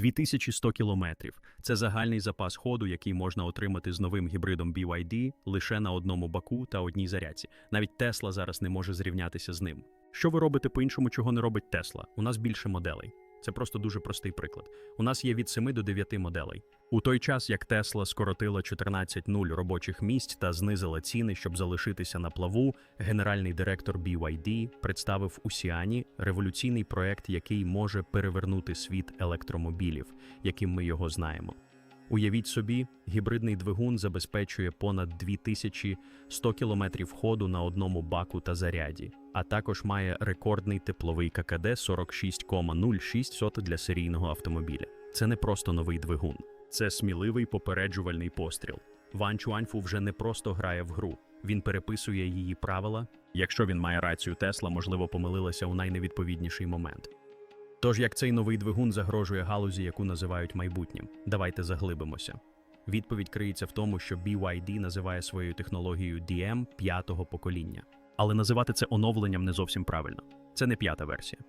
2100 кілометрів – це загальний запас ходу, який можна отримати з новим гібридом BYD лише на одному баку та одній зарядці. Навіть Тесла зараз не може зрівнятися з ним. Що ви робите по-іншому, чого не робить Тесла? У нас більше моделей. Це просто дуже простий приклад. У нас є від 7 до 9 моделей. У той час, як Тесла скоротила 14.0 робочих місць та знизила ціни, щоб залишитися на плаву, генеральний директор BYD представив у Сіані революційний проект, який може перевернути світ електромобілів, яким ми його знаємо. Уявіть собі, гібридний двигун забезпечує понад 2100 кілометрів ходу на одному баку та заряді, а також має рекордний тепловий ККД 46,06 для серійного автомобіля. Це не просто новий двигун, це сміливий попереджувальний постріл. Ван Чуаньфу вже не просто грає в гру, він переписує її правила. Якщо він має рацію, Тесла, можливо, помилилася у найневідповідніший момент. Тож як цей новий двигун загрожує галузі, яку називають майбутнім? Давайте заглибимося. Відповідь криється в тому, що BYD називає своєю технологією DM п'ятого покоління. Але називати це оновленням не зовсім правильно. Це не п'ята версія.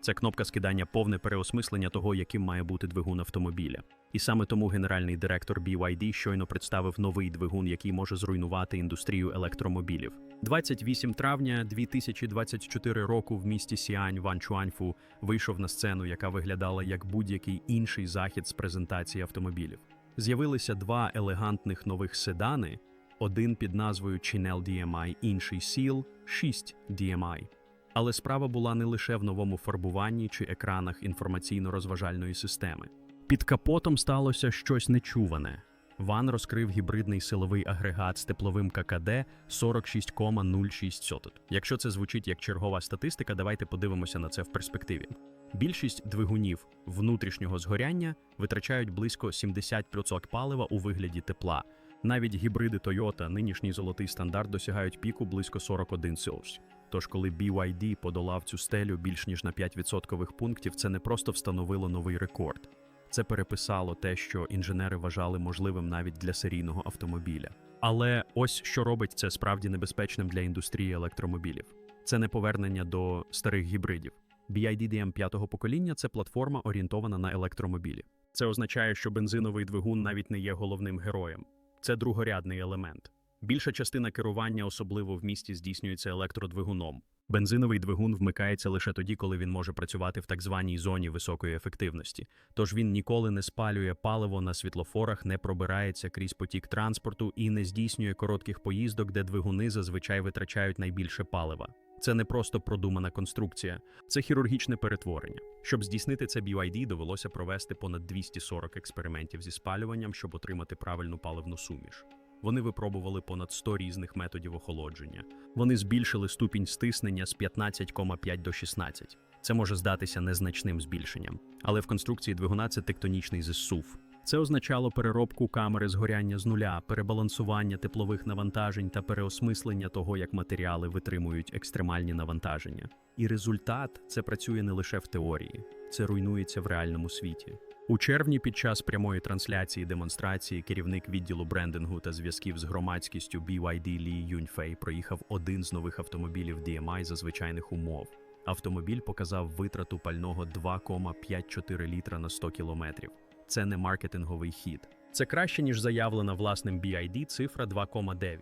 Це кнопка скидання повне переосмислення того, яким має бути двигун автомобіля. І саме тому генеральний директор BYD щойно представив новий двигун, який може зруйнувати індустрію електромобілів. 28 травня 2024 року в місті Сіань Ван Чуаньфу вийшов на сцену, яка виглядала як будь-який інший захід з презентації автомобілів. З'явилися два елегантних нових седани, один під назвою Chinel DMI, інший Seal 6 DMI. Але справа була не лише в новому фарбуванні чи екранах інформаційно-розважальної системи. Під капотом сталося щось нечуване. Ван розкрив гібридний силовий агрегат з тепловим ККД 46,06. Якщо це звучить як чергова статистика, давайте подивимося на це в перспективі. Більшість двигунів внутрішнього згоряння витрачають близько 70% палива у вигляді тепла. Навіть гібриди Toyota, нинішній золотий стандарт, досягають піку близько 41 Цельсій. Тож, коли BYD подолав цю стелю більш ніж на 5% пунктів, це не просто встановило новий рекорд. Це переписало те, що інженери вважали можливим навіть для серійного автомобіля. Але ось що робить це справді небезпечним для індустрії електромобілів. Це не повернення до старих гібридів. BYD DM п'ятого покоління це платформа орієнтована на електромобілі. Це означає, що бензиновий двигун навіть не є головним героєм. Це другорядний елемент. Більша частина керування, особливо в місті, здійснюється електродвигуном. Бензиновий двигун вмикається лише тоді, коли він може працювати в так званій зоні високої ефективності. Тож він ніколи не спалює паливо на світлофорах, не пробирається крізь потік транспорту і не здійснює коротких поїздок, де двигуни зазвичай витрачають найбільше палива. Це не просто продумана конструкція, це хірургічне перетворення. Щоб здійснити це BYD, довелося провести понад 240 експериментів зі спалюванням, щоб отримати правильну паливну суміш. Вони випробували понад 100 різних методів охолодження. Вони збільшили ступінь стиснення з 15,5 до 16. Це може здатися незначним збільшенням, але в конструкції двигуна це тектонічний зсув. Це означало переробку камери згоряння з нуля, перебалансування теплових навантажень та переосмислення того, як матеріали витримують екстремальні навантаження. І результат це працює не лише в теорії, це руйнується в реальному світі. У червні під час прямої трансляції демонстрації керівник відділу брендингу та зв'язків з громадськістю BYD Лі Юньфей проїхав один з нових автомобілів DMI за звичайних умов. Автомобіль показав витрату пального 2,54 літра на 100 кілометрів. Це не маркетинговий хід. Це краще, ніж заявлена власним BID цифра 2,9.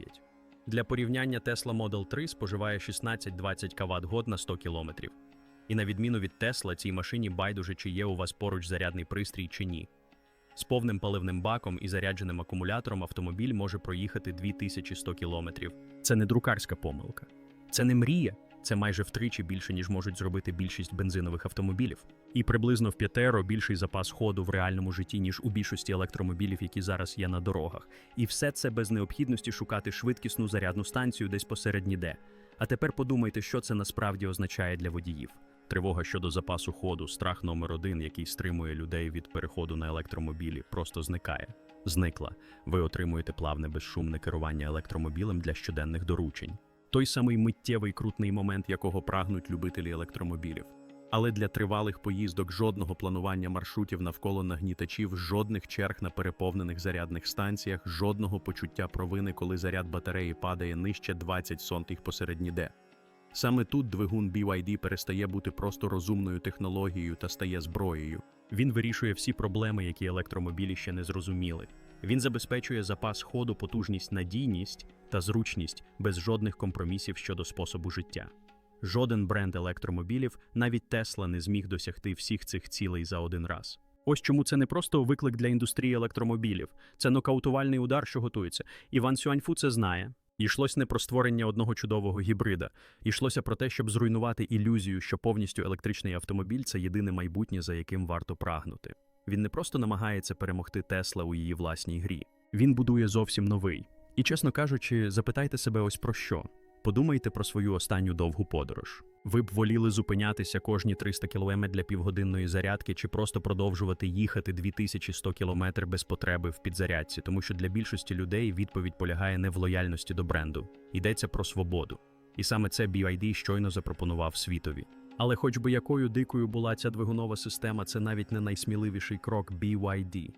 Для порівняння Tesla Model 3 споживає 16-20 кВт год на 100 кілометрів. І на відміну від Тесла, цій машині байдуже, чи є у вас поруч зарядний пристрій чи ні. З повним паливним баком і зарядженим акумулятором автомобіль може проїхати 2100 кілометрів. Це не друкарська помилка. Це не мрія. Це майже втричі більше, ніж можуть зробити більшість бензинових автомобілів. І приблизно в п'ятеро більший запас ходу в реальному житті, ніж у більшості електромобілів, які зараз є на дорогах. І все це без необхідності шукати швидкісну зарядну станцію десь посеред ніде. А тепер подумайте, що це насправді означає для водіїв. Тривога щодо запасу ходу, страх номер один, який стримує людей від переходу на електромобілі, просто зникає. Зникла. Ви отримуєте плавне безшумне керування електромобілем для щоденних доручень. Той самий миттєвий крутний момент, якого прагнуть любителі електромобілів. Але для тривалих поїздок жодного планування маршрутів навколо нагнітачів, жодних черг на переповнених зарядних станціях, жодного почуття провини, коли заряд батареї падає нижче 20 сонтих посеред ніде. Саме тут двигун BYD перестає бути просто розумною технологією та стає зброєю. Він вирішує всі проблеми, які електромобілі ще не зрозуміли. Він забезпечує запас ходу, потужність, надійність та зручність без жодних компромісів щодо способу життя. Жоден бренд електромобілів, навіть Тесла, не зміг досягти всіх цих цілей за один раз. Ось чому це не просто виклик для індустрії електромобілів, це нокаутувальний удар, що готується. Іван Сюаньфу це знає. Йшлось не про створення одного чудового гібрида, йшлося про те, щоб зруйнувати ілюзію, що повністю електричний автомобіль це єдине майбутнє, за яким варто прагнути. Він не просто намагається перемогти Тесла у її власній грі. Він будує зовсім новий. І, чесно кажучи, запитайте себе ось про що. Подумайте про свою останню довгу подорож. Ви б воліли зупинятися кожні 300 км для півгодинної зарядки чи просто продовжувати їхати 2100 км без потреби в підзарядці, тому що для більшості людей відповідь полягає не в лояльності до бренду, йдеться про свободу. І саме це BYD щойно запропонував світові. Але хоч би якою дикою була ця двигунова система, це навіть не найсміливіший крок BYD.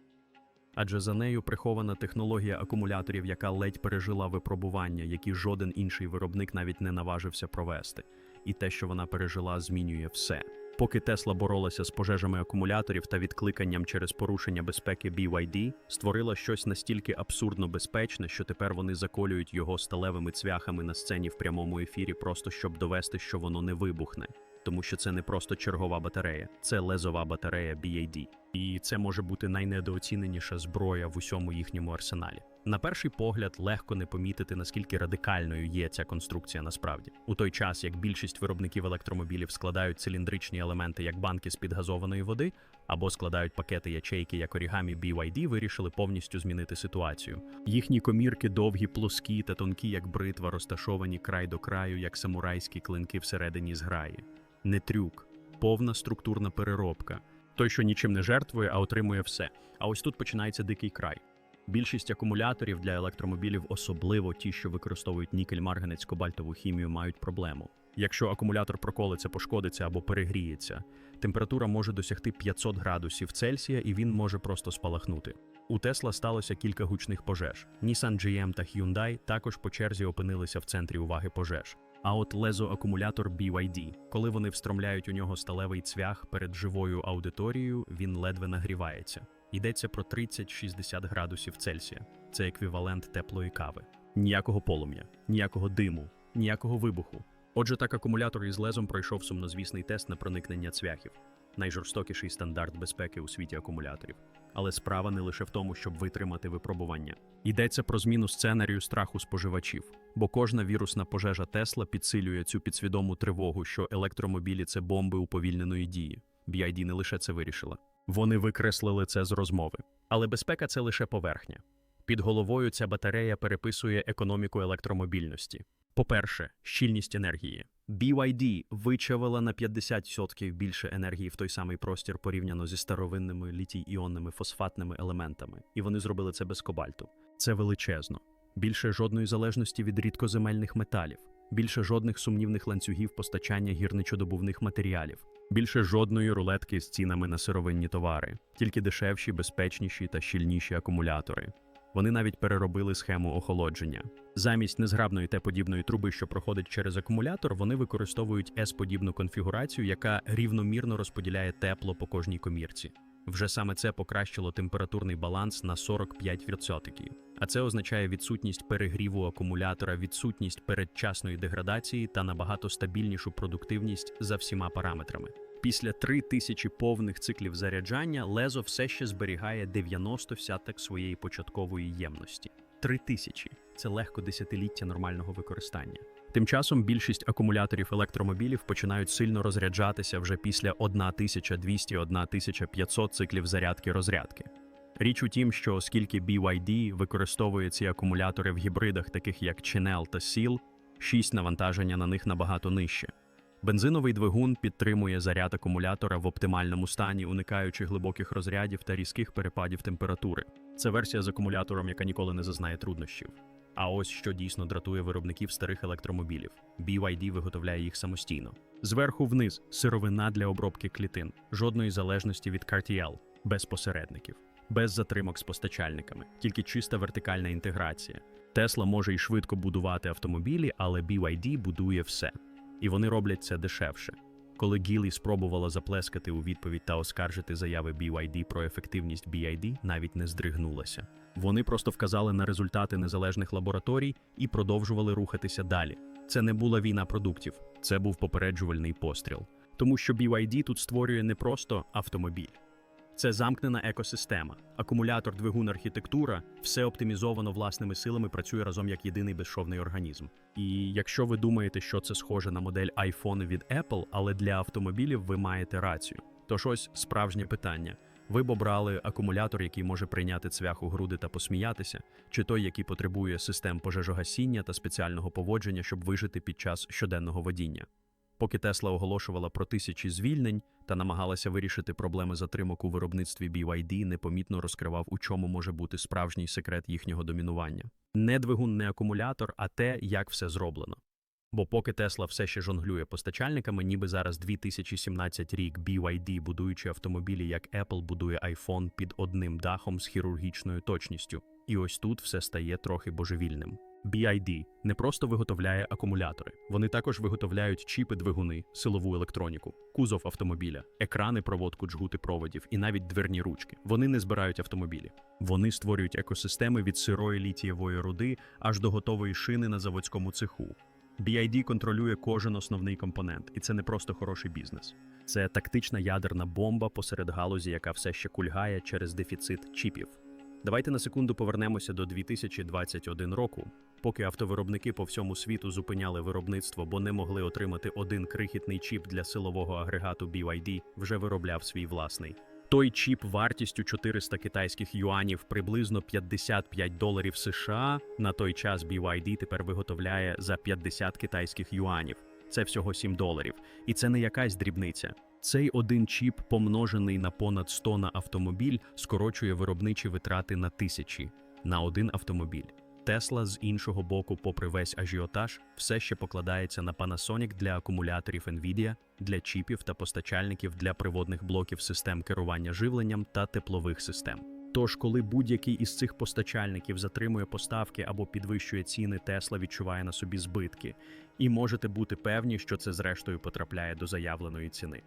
Адже за нею прихована технологія акумуляторів, яка ледь пережила випробування, які жоден інший виробник навіть не наважився провести. І те, що вона пережила, змінює все. Поки Тесла боролася з пожежами акумуляторів та відкликанням через порушення безпеки BYD, створила щось настільки абсурдно безпечне, що тепер вони заколюють його сталевими цвяхами на сцені в прямому ефірі, просто щоб довести, що воно не вибухне. Тому що це не просто чергова батарея, це лезова батарея BAD. І це може бути найнедооціненіша зброя в усьому їхньому арсеналі. На перший погляд легко не помітити, наскільки радикальною є ця конструкція насправді. У той час, як більшість виробників електромобілів складають циліндричні елементи як банки з підгазованої води, або складають пакети ячейки як орігамі BYD, вирішили повністю змінити ситуацію. Їхні комірки довгі, плоскі та тонкі, як бритва, розташовані край до краю, як самурайські клинки всередині зграї. Не трюк, повна структурна переробка. Той, що нічим не жертвує, а отримує все. А ось тут починається дикий край. Більшість акумуляторів для електромобілів, особливо ті, що використовують нікель, марганець, кобальтову хімію, мають проблему. Якщо акумулятор проколиться, пошкодиться або перегріється, температура може досягти 500 градусів Цельсія і він може просто спалахнути. У Тесла сталося кілька гучних пожеж. Nissan GM та Hyundai також по черзі опинилися в центрі уваги пожеж. А от лезоакумулятор BYD, коли вони встромляють у нього сталевий цвях перед живою аудиторією, він ледве нагрівається. Йдеться про 30-60 градусів Цельсія. Це еквівалент теплої кави. Ніякого полум'я, ніякого диму, ніякого вибуху. Отже, так акумулятор із лезом пройшов сумнозвісний тест на проникнення цвяхів, найжорстокіший стандарт безпеки у світі акумуляторів. Але справа не лише в тому, щоб витримати випробування. Йдеться про зміну сценарію страху споживачів, бо кожна вірусна пожежа Тесла підсилює цю підсвідому тривогу, що електромобілі це бомби уповільненої дії. BID не лише це вирішила. Вони викреслили це з розмови. Але безпека це лише поверхня. Під головою ця батарея переписує економіку електромобільності. По-перше, щільність енергії. BYD вичавила на 50% більше енергії в той самий простір порівняно зі старовинними літій-іонними фосфатними елементами, і вони зробили це без кобальту. Це величезно. Більше жодної залежності від рідкоземельних металів, більше жодних сумнівних ланцюгів постачання гірничодобувних матеріалів, більше жодної рулетки з цінами на сировинні товари, тільки дешевші, безпечніші та щільніші акумулятори. Вони навіть переробили схему охолодження. Замість незграбної Т-подібної труби, що проходить через акумулятор, вони використовують С-подібну конфігурацію, яка рівномірно розподіляє тепло по кожній комірці. Вже саме це покращило температурний баланс на 45%. А це означає відсутність перегріву акумулятора, відсутність передчасної деградації та набагато стабільнішу продуктивність за всіма параметрами. Після 3000 повних циклів заряджання лезо все ще зберігає 90 всяток своєї початкової ємності. 3000 – це легко десятиліття нормального використання. Тим часом більшість акумуляторів електромобілів починають сильно розряджатися вже після 1200-1500 циклів зарядки-розрядки. Річ у тім, що оскільки BYD використовує ці акумулятори в гібридах, таких як Chinel та Seal, 6 навантаження на них набагато нижче. Бензиновий двигун підтримує заряд акумулятора в оптимальному стані, уникаючи глибоких розрядів та різких перепадів температури. Це версія з акумулятором, яка ніколи не зазнає труднощів. А ось що дійсно дратує виробників старих електромобілів. BYD виготовляє їх самостійно. Зверху вниз сировина для обробки клітин, жодної залежності від CARTIEL, без посередників, без затримок з постачальниками, тільки чиста вертикальна інтеграція. Тесла може й швидко будувати автомобілі, але BYD будує все. і вони роблять це дешевше. Коли Гілі спробувала заплескати у відповідь та оскаржити заяви BYD про ефективність BID, навіть не здригнулася. Вони просто вказали на результати незалежних лабораторій і продовжували рухатися далі. Це не була війна продуктів, це був попереджувальний постріл. Тому що BYD тут створює не просто автомобіль. Це замкнена екосистема, акумулятор, двигун, архітектура, все оптимізовано власними силами, працює разом як єдиний безшовний організм. І якщо ви думаєте, що це схоже на модель iPhone від Apple, але для автомобілів ви маєте рацію. Тож ось справжнє питання: ви б обрали акумулятор, який може прийняти цвях у груди та посміятися, чи той, який потребує систем пожежогасіння та спеціального поводження, щоб вижити під час щоденного водіння. Поки Тесла оголошувала про тисячі звільнень та намагалася вирішити проблеми затримок у виробництві BYD, непомітно розкривав, у чому може бути справжній секрет їхнього домінування. Не двигун, не акумулятор, а те, як все зроблено. Бо поки Тесла все ще жонглює постачальниками, ніби зараз 2017 рік BYD, будуючи автомобілі, як Apple будує iPhone під одним дахом з хірургічною точністю. І ось тут все стає трохи божевільним. BID не просто виготовляє акумулятори, вони також виготовляють чіпи двигуни, силову електроніку, кузов автомобіля, екрани, проводку, джгути проводів і навіть дверні ручки. Вони не збирають автомобілі. Вони створюють екосистеми від сирої літієвої руди аж до готової шини на заводському цеху. BID контролює кожен основний компонент, і це не просто хороший бізнес. Це тактична ядерна бомба посеред галузі, яка все ще кульгає через дефіцит чіпів. Давайте на секунду повернемося до 2021 року, поки автовиробники по всьому світу зупиняли виробництво, бо не могли отримати один крихітний чіп для силового агрегату BYD, вже виробляв свій власний. Той чіп вартістю 400 китайських юанів, приблизно 55 доларів США. На той час BYD тепер виготовляє за 50 китайських юанів. Це всього 7 доларів. І це не якась дрібниця. Цей один чіп, помножений на понад 100 на автомобіль, скорочує виробничі витрати на тисячі на один автомобіль. Тесла з іншого боку, попри весь ажіотаж, все ще покладається на Panasonic для акумуляторів NVIDIA, для чіпів та постачальників для приводних блоків систем керування живленням та теплових систем. Тож, коли будь-який із цих постачальників затримує поставки або підвищує ціни, Тесла відчуває на собі збитки, і можете бути певні, що це зрештою потрапляє до заявленої ціни.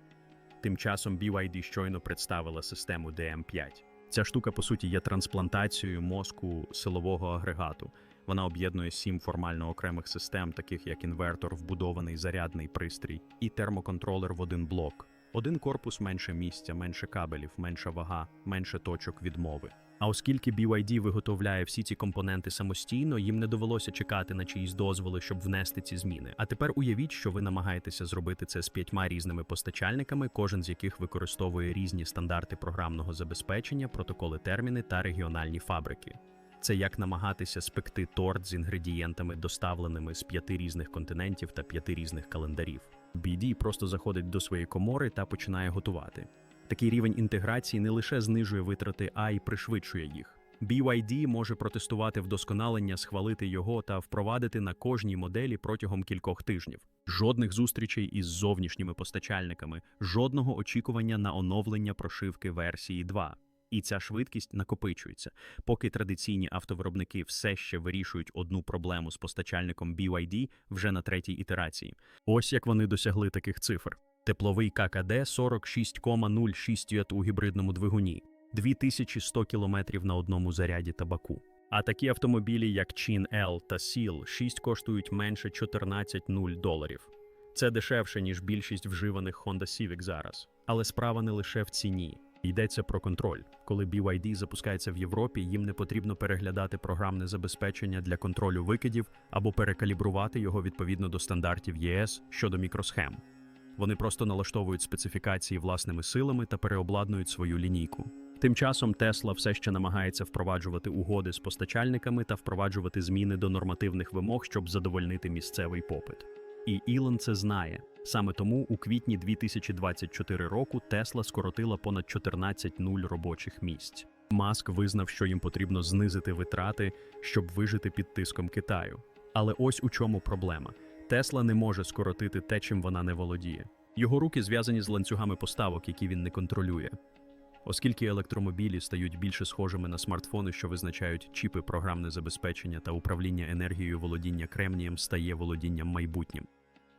Тим часом BYD щойно представила систему DM5. Ця штука, по суті, є трансплантацією мозку силового агрегату. Вона об'єднує сім формально окремих систем, таких як інвертор, вбудований зарядний пристрій і термоконтролер в один блок. Один корпус менше місця, менше кабелів, менша вага, менше точок відмови. А оскільки BYD виготовляє всі ці компоненти самостійно, їм не довелося чекати на чиїсь дозволи, щоб внести ці зміни. А тепер уявіть, що ви намагаєтеся зробити це з п'ятьма різними постачальниками, кожен з яких використовує різні стандарти програмного забезпечення, протоколи терміни та регіональні фабрики. Це як намагатися спекти торт з інгредієнтами, доставленими з п'яти різних континентів та п'яти різних календарів. BD просто заходить до своєї комори та починає готувати. Такий рівень інтеграції не лише знижує витрати, а й пришвидшує їх. BYD може протестувати вдосконалення, схвалити його та впровадити на кожній моделі протягом кількох тижнів. Жодних зустрічей із зовнішніми постачальниками, жодного очікування на оновлення прошивки версії 2. І ця швидкість накопичується, поки традиційні автовиробники все ще вирішують одну проблему з постачальником BYD вже на третій ітерації. Ось як вони досягли таких цифр. Тепловий ККД 46,06 Вт у гібридному двигуні, 2100 км на одному заряді табаку. А такі автомобілі, як Chin L та Seal 6 коштують менше 14,0 доларів. Це дешевше, ніж більшість вживаних Honda Civic зараз. Але справа не лише в ціні. Йдеться про контроль. Коли BYD запускається в Європі, їм не потрібно переглядати програмне забезпечення для контролю викидів або перекалібрувати його відповідно до стандартів ЄС щодо мікросхем. Вони просто налаштовують специфікації власними силами та переобладнують свою лінійку. Тим часом Тесла все ще намагається впроваджувати угоди з постачальниками та впроваджувати зміни до нормативних вимог, щоб задовольнити місцевий попит. І Ілон це знає. Саме тому у квітні 2024 року Тесла скоротила понад 14 нуль робочих місць. Маск визнав, що їм потрібно знизити витрати, щоб вижити під тиском Китаю. Але ось у чому проблема: Тесла не може скоротити те, чим вона не володіє. Його руки зв'язані з ланцюгами поставок, які він не контролює. Оскільки електромобілі стають більше схожими на смартфони, що визначають чіпи, програмне забезпечення та управління енергією володіння кремнієм стає володінням майбутнім.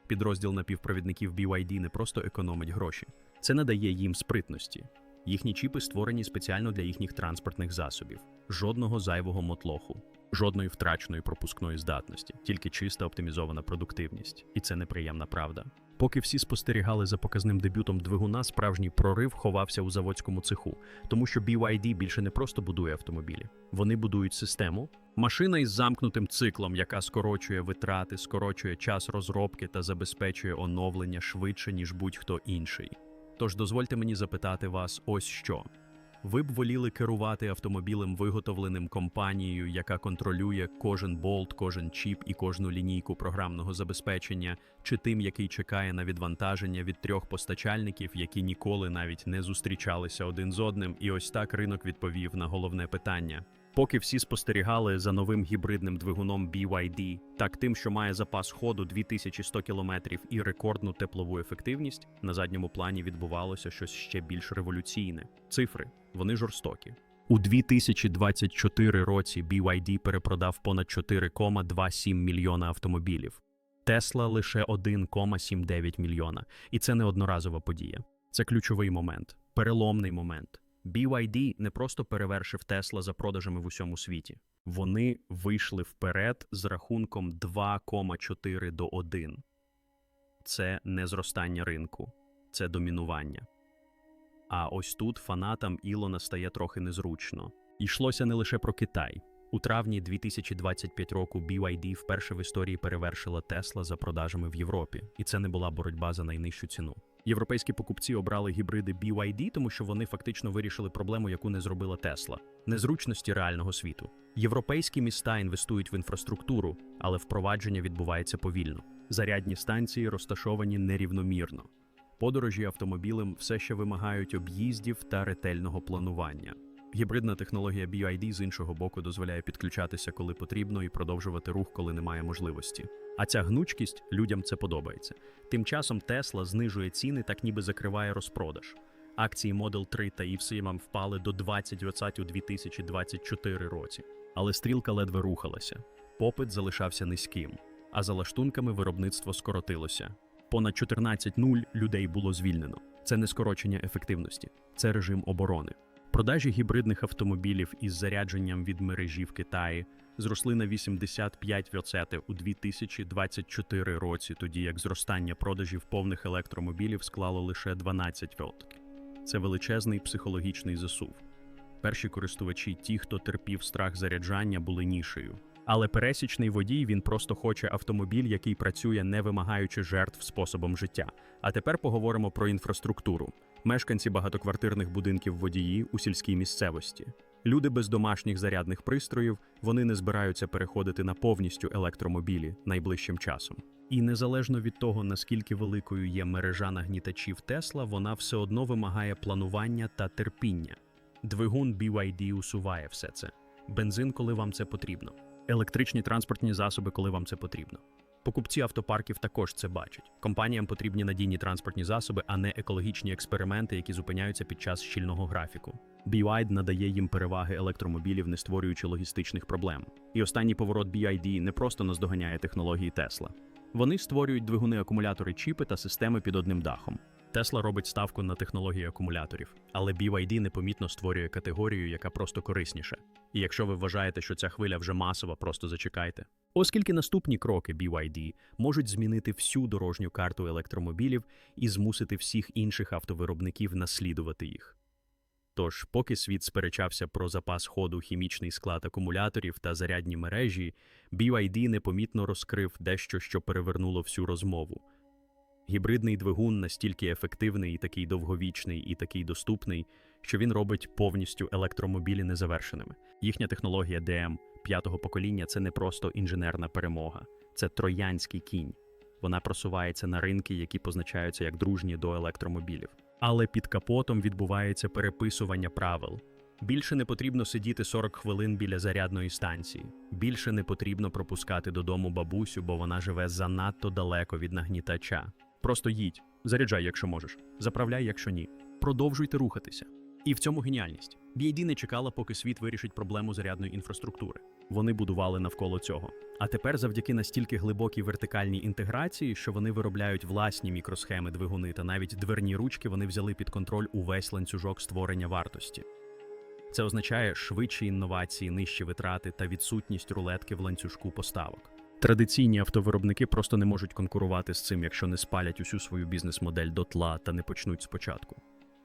підрозділ напівпровідників BYD не просто економить гроші, це надає їм спритності. Їхні чіпи створені спеціально для їхніх транспортних засобів, жодного зайвого мотлоху, жодної втраченої пропускної здатності, тільки чиста оптимізована продуктивність. І це неприємна правда. Поки всі спостерігали за показним дебютом двигуна, справжній прорив ховався у заводському цеху, тому що BYD більше не просто будує автомобілі, вони будують систему. Машина із замкнутим циклом, яка скорочує витрати, скорочує час розробки та забезпечує оновлення швидше, ніж будь-хто інший. Тож дозвольте мені запитати вас ось що. Ви б воліли керувати автомобілем, виготовленим компанією, яка контролює кожен болт, кожен чіп і кожну лінійку програмного забезпечення, чи тим, який чекає на відвантаження від трьох постачальників, які ніколи навіть не зустрічалися один з одним, і ось так ринок відповів на головне питання. Поки всі спостерігали за новим гібридним двигуном BYD, так тим, що має запас ходу 2100 км і рекордну теплову ефективність, на задньому плані відбувалося щось ще більш революційне. Цифри вони жорстокі. У 2024 році BYD перепродав понад 4,27 мільйона автомобілів. Тесла лише 1,79 мільйона, і це не одноразова подія. Це ключовий момент, переломний момент. BYD не просто перевершив Тесла за продажами в усьому світі. Вони вийшли вперед з рахунком 2,4 до 1. Це не зростання ринку, це домінування. А ось тут фанатам Ілона стає трохи незручно. Йшлося не лише про Китай. У травні 2025 року BYD вперше в історії перевершила Тесла за продажами в Європі, і це не була боротьба за найнижчу ціну. Європейські покупці обрали гібриди BYD, тому що вони фактично вирішили проблему, яку не зробила Тесла незручності реального світу. Європейські міста інвестують в інфраструктуру, але впровадження відбувається повільно. Зарядні станції розташовані нерівномірно. Подорожі автомобілем все ще вимагають об'їздів та ретельного планування. Гібридна технологія BYD з іншого боку дозволяє підключатися, коли потрібно, і продовжувати рух, коли немає можливості. А ця гнучкість людям це подобається. Тим часом Tesla знижує ціни, так ніби закриває розпродаж. Акції Model 3 та Івсимам впали до 20% у 2024 році. Але стрілка ледве рухалася. Попит залишався низьким, а за лаштунками виробництво скоротилося. Понад 14.0 людей було звільнено. Це не скорочення ефективності, це режим оборони. Продажі гібридних автомобілів із зарядженням від мережі в Китаї зросли на 85% у 2024 році, тоді як зростання продажів повних електромобілів склало лише 12%. Це величезний психологічний засув. Перші користувачі, ті, хто терпів страх заряджання, були нішею. Але пересічний водій він просто хоче автомобіль, який працює, не вимагаючи жертв способом життя. А тепер поговоримо про інфраструктуру. Мешканці багатоквартирних будинків водії у сільській місцевості. Люди без домашніх зарядних пристроїв вони не збираються переходити на повністю електромобілі найближчим часом. І незалежно від того, наскільки великою є мережа нагнітачів Тесла, вона все одно вимагає планування та терпіння. Двигун BYD усуває все це. Бензин, коли вам це потрібно, електричні транспортні засоби, коли вам це потрібно. Покупці автопарків також це бачать. Компаніям потрібні надійні транспортні засоби, а не екологічні експерименти, які зупиняються під час щільного графіку. BYD надає їм переваги електромобілів, не створюючи логістичних проблем. І останній поворот BYD не просто наздоганяє технології Тесла. Вони створюють двигуни, акумулятори, чіпи та системи під одним дахом. Тесла робить ставку на технології акумуляторів, але BYD непомітно створює категорію, яка просто корисніша. І якщо ви вважаєте, що ця хвиля вже масова, просто зачекайте. Оскільки наступні кроки BYD можуть змінити всю дорожню карту електромобілів і змусити всіх інших автовиробників наслідувати їх. Тож, поки світ сперечався про запас ходу, хімічний склад акумуляторів та зарядні мережі, BYD непомітно розкрив дещо, що перевернуло всю розмову. Гібридний двигун настільки ефективний, і такий довговічний і такий доступний, що він робить повністю електромобілі незавершеними. Їхня технологія DM п'ятого покоління це не просто інженерна перемога, це троянський кінь. Вона просувається на ринки, які позначаються як дружні до електромобілів. Але під капотом відбувається переписування правил. Більше не потрібно сидіти 40 хвилин біля зарядної станції. Більше не потрібно пропускати додому бабусю, бо вона живе занадто далеко від нагнітача. Просто їдь, заряджай, якщо можеш, заправляй, якщо ні. Продовжуйте рухатися. І в цьому геніальність. BYD не чекала, поки світ вирішить проблему зарядної інфраструктури. вони будували навколо цього. А тепер, завдяки настільки глибокій вертикальній інтеграції, що вони виробляють власні мікросхеми двигуни та навіть дверні ручки, вони взяли під контроль увесь ланцюжок створення вартості. Це означає швидші інновації, нижчі витрати та відсутність рулетки в ланцюжку поставок. Традиційні автовиробники просто не можуть конкурувати з цим, якщо не спалять усю свою бізнес-модель до тла та не почнуть спочатку.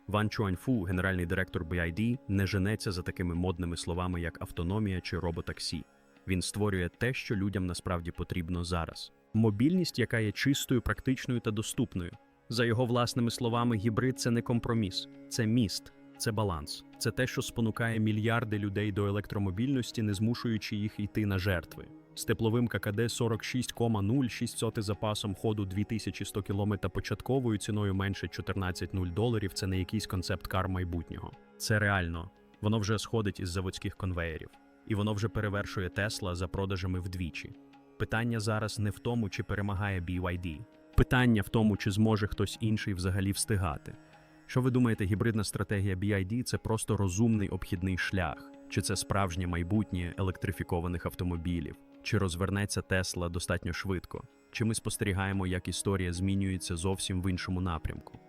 Ван Чуаньфу, генеральний директор BID, не женеться за такими модними словами, як автономія чи роботаксі. Він створює те, що людям насправді потрібно зараз. Мобільність, яка є чистою, практичною та доступною. За його власними словами, гібрид це не компроміс, це міст, це баланс. Це те, що спонукає мільярди людей до електромобільності, не змушуючи їх йти на жертви. З тепловим ККД 46,06 запасом ходу 2100 км початковою ціною менше 14,0 доларів це не якийсь концепт-кар майбутнього. Це реально. Воно вже сходить із заводських конвеєрів, і воно вже перевершує Тесла за продажами вдвічі. Питання зараз не в тому, чи перемагає BYD. Питання в тому, чи зможе хтось інший взагалі встигати. Що ви думаєте, гібридна стратегія BID – це просто розумний обхідний шлях? Чи це справжнє майбутнє електрифікованих автомобілів? Чи розвернеться Тесла достатньо швидко? Чи ми спостерігаємо, як історія змінюється зовсім в іншому напрямку?